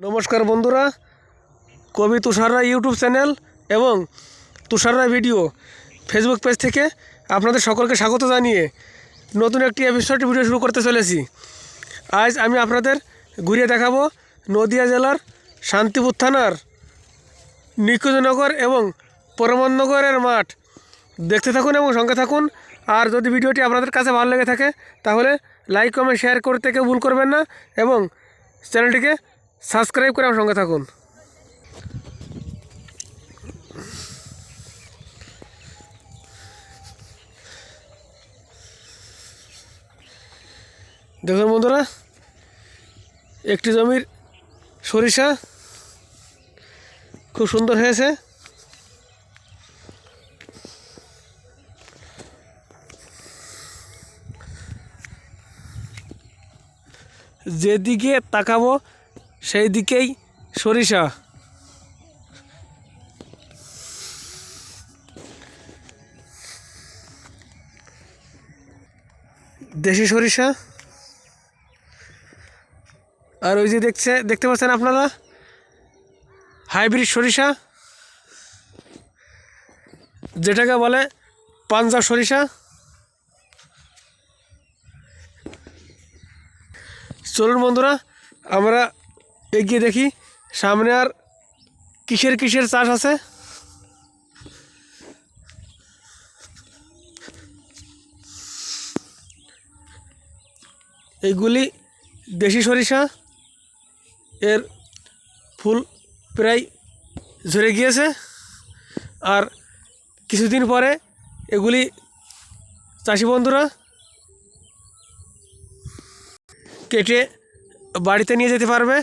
নমস্কার বন্ধুরা, কবি তুষাররা ইউটিউব চ্যানেল এবং তুষাররা ভিডিও ফেসবুক পেজ থেকে আপনাদের সকলকে স্বাগত জানিয়ে নতুন একটি এপিসোড ভিডিও শুরু করতে চলেছি। আজ আমি আপনাদের ঘুরিয়ে দেখাবো নদিয়া জেলার শান্তিপুর থানার নিকুঞ্জনগর এবং পরমাননগরের মাঠ। দেখতে থাকুন এবং সঙ্গে থাকুন। আর যদি ভিডিওটি আপনাদের কাছে ভালো লেগে থাকে, তাহলে লাইক কমেন্ট শেয়ার করতে কেউ ভুল করবেন না এবং চ্যানেলটিকে সাবস্ক্রাইব করে আমার সঙ্গে থাকুন। দেখুন বন্ধুরা, একটি জমির সরিষা খুব সুন্দর হয়েছে। যেদিকে তাকাবো সেই দিকেই সরিষা। দেশি সরিষা। আর ওই যে দেখছে, দেখতে পাচ্ছেন আপনারা? হাইব্রিড সরিষা। যেটাকে বলে পাঞ্জাব সরিষা। চলুন বন্ধুরা, আমরা এগিয়ে দেখি, সামনে আর কিসের কিসের চাষ আছে? এইগুলি দেশি সরিষা, এর ফুল প্রায় ঝরে গিয়েছে। আর কিছুদিন পরে এগুলি চাষি বন্ধুরা কেটে বাড়িতে নিয়ে যেতে পারবে।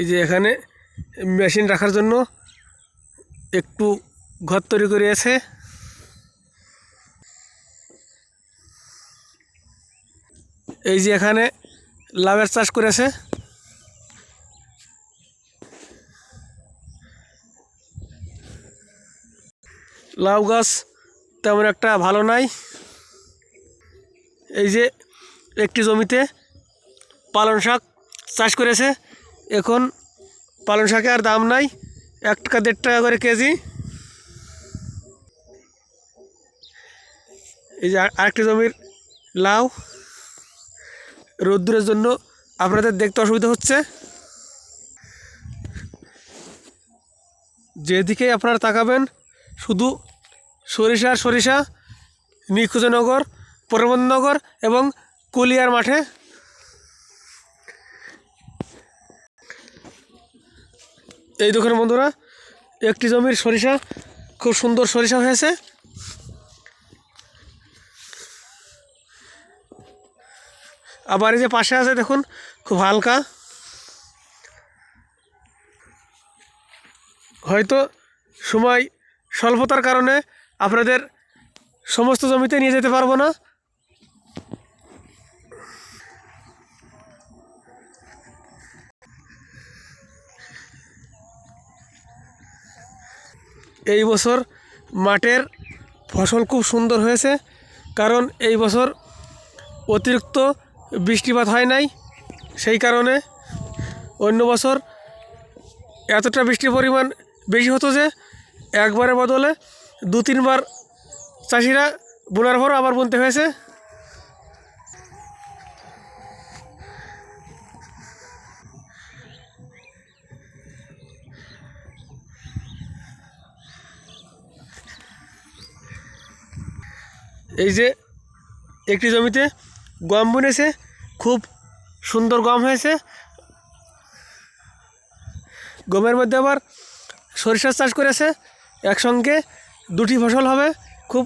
এই যে এখানে মেশিন রাখার জন্য একটু ঘর তৈরি করে আছে। এই যে এখানে লাভের চাষ করেছে। লাউ গাছ তেমন একটা ভালো নাই। এই যে একটি জমিতে পালং শাক চাষ করেছে। এখন পালং শাকে আর দাম নাই, এক টাকা দেড় টাকা করে কেজি। এই যে আর- আরেকটি জমির লাউ, রোদ্দুরের জন্য আপনাদের দেখতে অসুবিধা হচ্ছে। যেদিকেই আপনারা তাকাবেন, শুধু সরিষা সরিষা নিকুঞ্জনগর পরমনগর এবং কুলিয়ার মাঠে এই দেখুন বন্ধুরা, একটি জমির সরিষা, খুব সুন্দর সরিষা হয়েছে। আবার এই যে পাশে আছে দেখুন, খুব হালকা। হয়তো সময় স্বল্পতার কারণে আপনাদের সমস্ত জমিতে নিয়ে যেতে পারব না। এই বছর মাঠের ফসল খুব সুন্দর হয়েছে, কারণ এই বছর অতিরিক্ত বৃষ্টিপাত হয় নাই। সেই কারণে অন্য বছর এতটা বৃষ্টির পরিমাণ বেশি হতো যে একবারের বদলে দু তিনবার চাষিরা বোনার পর আবার বুনতে হয়েছে। এই যে একটি জমিতে গম বুনেছে, খুব সুন্দর গম হয়েছে। গমের মধ্যে আবার সরিষার চাষ করেছে, একসঙ্গে দুটি ফসল হবে, খুব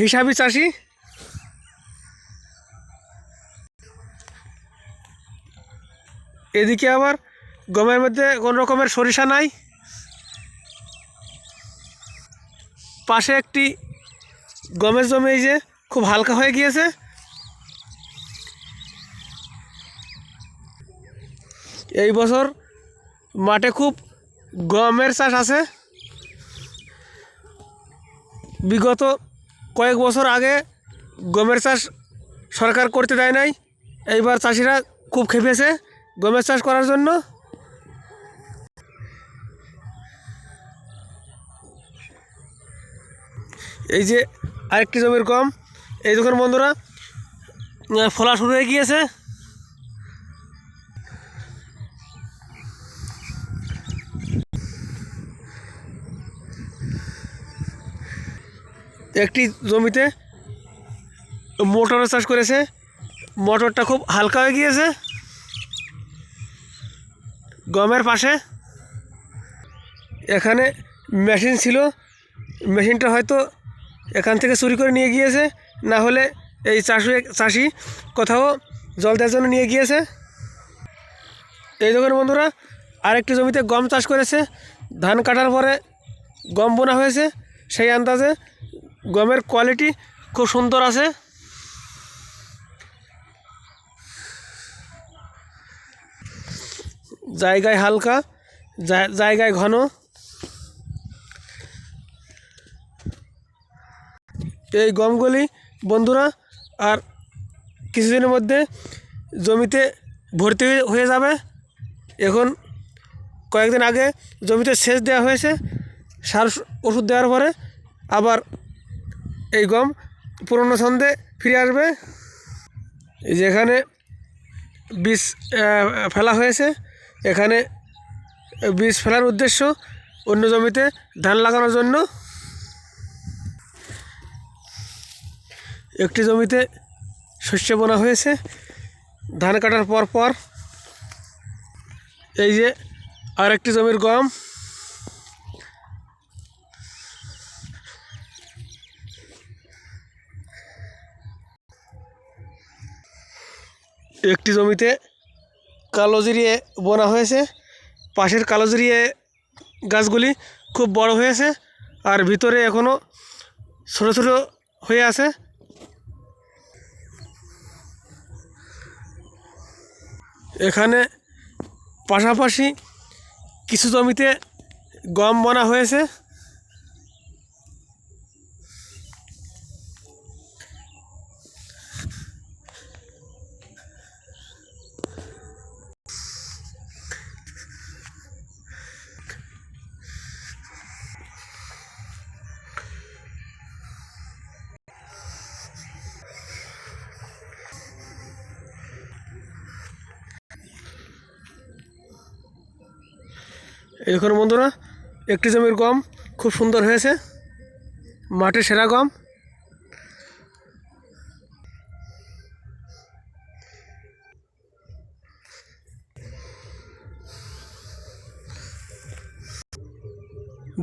হিসাবি চাষি। এদিকে আবার গমের মধ্যে কোনো রকমের সরিষা নাই। পাশে একটি গমের জমি এই যে খুব হালকা হয়ে গিয়েছে। এই বছর মাঠে খুব গমের চাষ আছে। বিগত কয়েক বছর আগে গমের চাষ সরকার করতে দেয় নাই, এইবার চাষিরা খুব খেপেছে গমের চাষ করার জন্য। এই যে আরেকটি জমির গম। এই দেখুন বন্ধুরা ফলা শুরু হয়ে গিয়েছে। একটি জমিতে মোটরের চাষ করেছে। মোটরটা খুব হালকা হয়ে গিয়েছে। গমের পাশে এখানে মেশিন ছিল। মেশিনটা হয়তো এখান থেকে চুরি করে নিয়ে গিয়েছে, না হলে এই চাষি চাষি কোথাও জল দেওয়ার জন্য নিয়ে গিয়েছে। এই দেখুন বন্ধুরা, আরেকটি জমিতে গম চাষ করেছে। ধান কাটার পরে গম বোনা হয়েছে। সেই আন্দাজে গমের কোয়ালিটি খুব সুন্দর আছে। জায়গায় হালকা জায়গায় ঘন। এই গমগুলি, বন্ধুরা, আর কিছুদিনের মধ্যে জমিতে ভর্তি হয়ে- যাবে। এখন কয়েকদিন আগে জমিতে সেচ দেওয়া হয়েছে, সার ওষুধ দেওয়ার পরে আবার এই গম পুরনো ছন্দে ফিরে আসবে। যেখানে বীজ ফেলা হয়েছে। এখানে বীজ ফেলার উদ্দেশ্য অন্য জমিতে ধান লাগানোর জন্য। একটি জমিতে শস্য বোনা হয়েছে। ধান কাটার পর পর এই যে আর একটি জমির গম। একটি জমিতে কালো জিরিয়ে বোনা হয়েছে। পাশের কালো জিরিয়ে গাছগুলি খুব বড় হয়েছে আর ভিতরে এখনও ছোটো ছোটো হয়ে আছে। এখানে পাশাপাশি কিছু জমিতে গম বোনা হয়েছে। এই দেখুন বন্ধুরা, একটি জমির গম খুব সুন্দর হয়েছে। মাটির সেরা গম।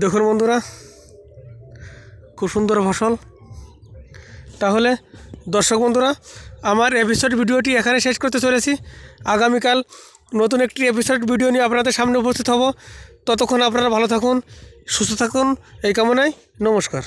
দেখুন বন্ধুরা, খুব সুন্দর ফসল। তাহলে দর্শক বন্ধুরা, আমার এপিসোড ভিডিওটি এখানে শেষ করতে চলেছি। আগামীকাল নতুন একটি এপিসোড ভিডিও নিয়ে আপনাদের সামনে উপস্থিত হব। ততক্ষণ আপনারা ভালো থাকুন, সুস্থ থাকুন, এই কামনায় নমস্কার।